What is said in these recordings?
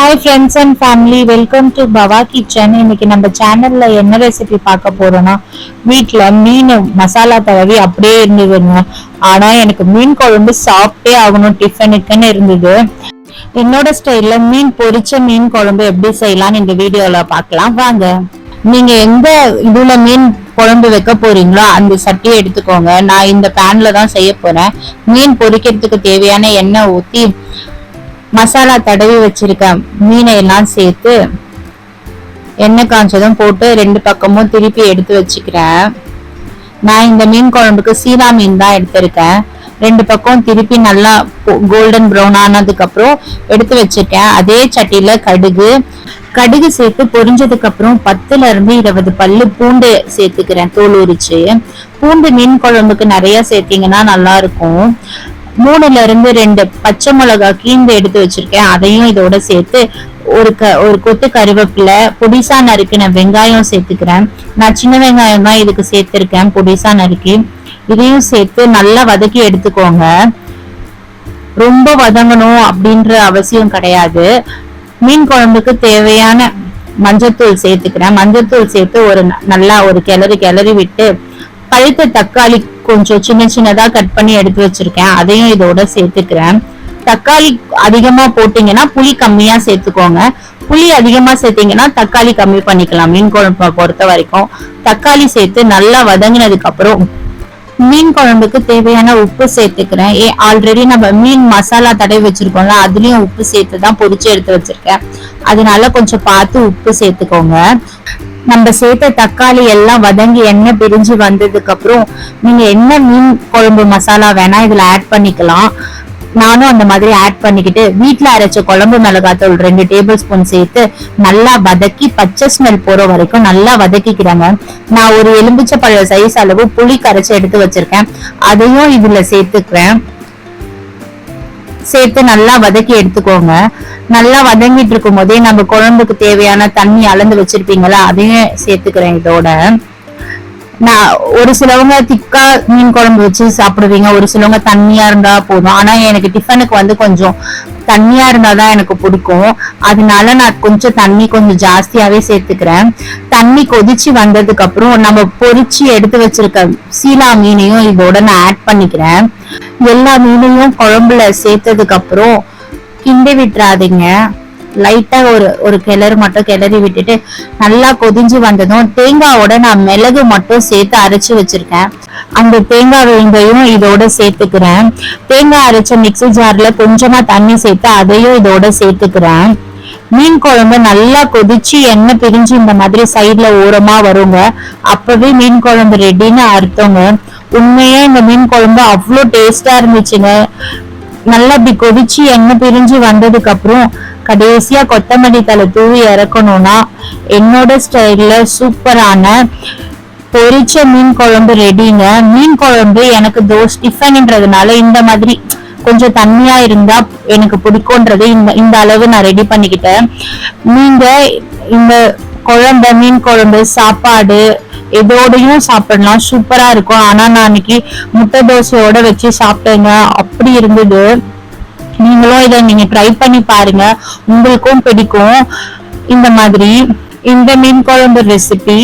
Hi friends and family welcome to Bava kitchen இன்னைக்கு நம்ம சேனல்ல என்ன ரெசிபி பார்க்க போறோம்னா வீட்டில் மீன் மசாலா தடவி அப்படியே இருந்ததுங்க. ஆனா எனக்கு மீன் குழம்பு சாப்பிட்டே ஆகணும். டிஃபனுக்குன்னு இருந்தது. என்னோட ஸ்டைல்ல மீன் பொரிச்ச மீன் குழம்பு எப்படி செய்யலாம்னு இந்த வீடியோல பார்க்கலாம். வாங்க. நீங்க எந்த இதுல மீன் குழம்பு வைக்க போறீங்களோ அந்த சட்டியை எடுத்துக்கோங்க. நான் இந்த பேன்ல தான் செய்ய போறேன். மீன் பொரிக்கிறதுக்கு தேவையான எண்ணெய் ஊத்தி மசாலா தடவி வச்சிருக்க மீனை எல்லாம் சேர்த்து எண்ணெய் காஞ்சதும் போட்டு ரெண்டு பக்கமும் திருப்பி எடுத்து வச்சுக்கிறேன் நான் இந்த மீன் குழம்புக்கு சீலா மீன் தான் எடுத்திருக்கேன். ரெண்டு பக்கம் திருப்பி நல்லா கோல்டன் ப்ரௌன் ஆனதுக்கு அப்புறம் எடுத்து வச்சிருக்கேன். அதே சட்டியில கடுகு கடுகு சேர்த்து பொரிஞ்சதுக்கு அப்புறம் பத்துல இருந்து இருபது பல்லு பூண்டு சேர்த்துக்கிறேன். தோல் உரிச்சு. பூண்டு மீன் குழம்புக்கு நிறைய சேர்த்தீங்கன்னா நல்லா இருக்கும். மூணுல இருந்து ரெண்டு பச்சை மிளகாய் கீந்து எடுத்து வச்சிருக்கேன். அதையும் இதோட சேர்த்து ஒரு க ஒரு கொத்து கருவேப்பிலை பொடிசா நறுக்கின வெங்காயம் சேர்த்துக்கிறேன். நான் சின்ன வெங்காயம் தான் இதுக்கு சேர்த்துருக்கேன் பொடிசா நறுக்கி. இதையும் சேர்த்து நல்லா வதக்கி எடுத்துக்கோங்க. ரொம்ப வதங்கணும் அப்படின்ற அவசியம் கிடையாது. மீன் குழம்புக்கு தேவையான மஞ்சத்தூள் சேர்த்துக்கிறேன். மஞ்சத்தூள் சேர்த்து ஒரு ந- நல்லா ஒரு கிளறி கிளறி விட்டு பழுத்த தக்காளி கொஞ்சம் சின்ன சின்னதா கட் பண்ணி எடுத்து வச்சிருக்கேன். அதையும் இதோட சேர்த்துக்கிறேன். தக்காளி அதிகமா போட்டீங்கன்னா புளி கம்மியா சேர்த்துக்கோங்க. புளி அதிகமா சேர்த்தீங்கன்னா தக்காளி கம்மி பண்ணிக்கலாம். மீன் குழம்பை பொறுத்த வரைக்கும். தக்காளி சேர்த்து நல்லா வதங்கினதுக்கு அப்புறம் மீன் குழம்புக்கு தேவையான உப்பு சேர்த்துக்கிறேன். ஏ ஆல்ரெடி நம்ம மீன் மசாலா தடவி வச்சிருக்கோம்ல அதுலயும் உப்பு சேர்த்து தான் பொரிச்சு எடுத்து வச்சிருக்கேன். அதனால கொஞ்சம் பார்த்து உப்பு சேர்த்துக்கோங்க. நம்ம சேர்த்த தக்காளி எல்லாம் வதங்கி எண்ணெய் பிரிஞ்சு வந்ததுக்கு அப்புறம் நீங்க என்ன மீன் குழம்பு மசாலா வேணா இதுல ஆட் பண்ணிக்கலாம். நானும் அந்த மாதிரி ஆட் பண்ணிக்கிட்டு வீட்டுல அரைச்ச குழம்பு மிளகாத்தூள் ரெண்டு டேபிள் ஸ்பூன் சேர்த்து நல்லா வதக்கி பச்சை ஸ்மெல் போற வரைக்கும் நல்லா வதக்கிக்கிறாங்க நான் ஒரு எலும்பிச்சை பழ சைஸ் அளவு புளி கரைச்சு எடுத்து வச்சிருக்கேன். அதையும் இதுல சேர்த்துக்கிறேன் சேர்த்து நல்லா வதக்கி எடுத்துக்கோங்க. நல்லா வதங்கிட்டு இருக்கும் போதே நம்ம குழம்புக்கு தேவையான தண்ணி அளந்து வச்சிருப்பீங்களா? அதையும் சேர்த்துக்கிறேன் இதோட. நான் ஒரு சிலவங்க திக்கா மீன் குழம்பு வச்சு சாப்பிடுவீங்க ஒரு சிலவங்க தண்ணியா இருந்தா போதும். ஆனா எனக்கு டிஃபனுக்கு வந்து கொஞ்சம் தண்ணியா இருந்தாதான் எனக்கு பிடிக்கும். அதனால நான் கொஞ்சம் தண்ணி கொஞ்சம் ஜாஸ்தியாவே சேர்த்துக்கிறேன். தண்ணி கொதிச்சு வந்ததுக்கு அப்புறம் நம்ம பொறிச்சு எடுத்து வச்சிருக்க சீலா மீனையும் இதோட நான் ஆட் பண்ணிக்கிறேன். எல்லா மீனையும் குழம்புல சேர்த்ததுக்கு அப்புறம் கிண்டி விட்டுறாதீங்க. லைட்டா ஒரு ஒரு கிளறு மட்டும் கிளறி விட்டுட்டு நல்லா கொதிஞ்சு வந்ததும் தேங்காவோட நான் மிளகு மட்டும் சேர்த்து அரைச்சு வச்சிருக்கேன். அந்த தேங்காய் விழுந்தையும் இதோட சேர்த்துக்கிறேன். தேங்காய் அரைச்ச மிக்ஸி ஜார்ல கொஞ்சமா தண்ணி சேர்த்து அதையும் இதோட சேர்த்துக்கிறேன். மீன் குழம்பு நல்லா கொதிச்சு எண்ணெய் பிரிஞ்சு இந்த மாதிரி சைடுல ஓரமா வருங்க. அப்பவே மீன் குழம்பு ரெடின்னு அர்த்தங்க. உண்மையா இந்த மீன் குழம்பு அவ்வளோ டேஸ்டா இருந்துச்சுங்க. நல்லா இப்படி கொதிச்சு எண்ணெய் பிரிஞ்சு வந்ததுக்கு அப்புறம் கடைசியாக கொத்தமல்லி தலை தூவி இறக்கணும்னா என்னோட ஸ்டைலில் சூப்பரான பொரிச்ச மீன் குழம்பு ரெடிங்க மீன் குழம்பு எனக்கு தோஸ் டிஃபன்ன்றதுனால இந்த மாதிரி கொஞ்சம் தண்ணியா இருந்தா எனக்கு பிடிக்கும்ன்றது இந்த இந்த அளவு நான் ரெடி பண்ணிக்கிட்டேன். நீங்க இந்த குழம்பு மீன் குழம்பு சாப்பாடு எதோடையும் சாப்பிடலாம். சூப்பரா இருக்கும். ஆனா நான் அன்னைக்கு முட்டை தோசையோட வச்சு சாப்பிட்டேங்க. அப்படி இருந்தது. நீங்களும் இதை நீங்க ட்ரை பண்ணி பாருங்க. உங்களுக்கும் பிடிக்கும். இந்த மாதிரி இந்த மீன் குழம்பு ரெசிபி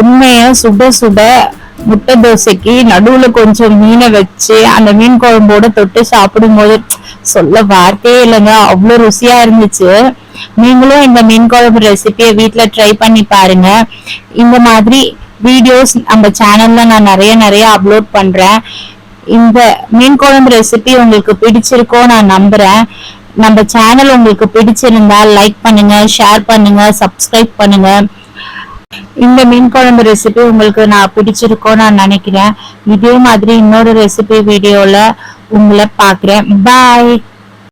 உண்மையா சுட சுட முட்டை தோசைக்கு நடுவுல கொஞ்சம் மீனை வச்சு அந்த மீன் குழம்போட தொட்டு சாப்பிடும்போது சொல்ல வார்த்தையே இல்லைங்க. அவ்வளவு ருசியா இருந்துச்சு. நீங்களும் இந்த மீன் குழம்பு ரெசிபியை வீட்டில் ட்ரை பண்ணி பாருங்க. இந்த மாதிரி வீடியோஸ் நம்ம சேனல்ல நான் நிறைய நிறைய அப்லோட் பண்றேன். இந்த மீன் குழம்பு ரெசிபி உங்களுக்கு பிடிச்சிருக்கோ நான் நம்புறேன். நம்ம சேனல் உங்களுக்கு பிடிச்சிருந்தா லைக் பண்ணுங்க ஷேர் பண்ணுங்க சப்ஸ்கிரைப் பண்ணுங்க. இந்த மீன் குழம்பு ரெசிபி உங்களுக்கு நான் பிடிச்சிருக்கோ நான் நினைக்கிறேன். இதே மாதிரி இன்னொரு ரெசிபி வீடியோல உங்களை பார்க்குறேன். பாய்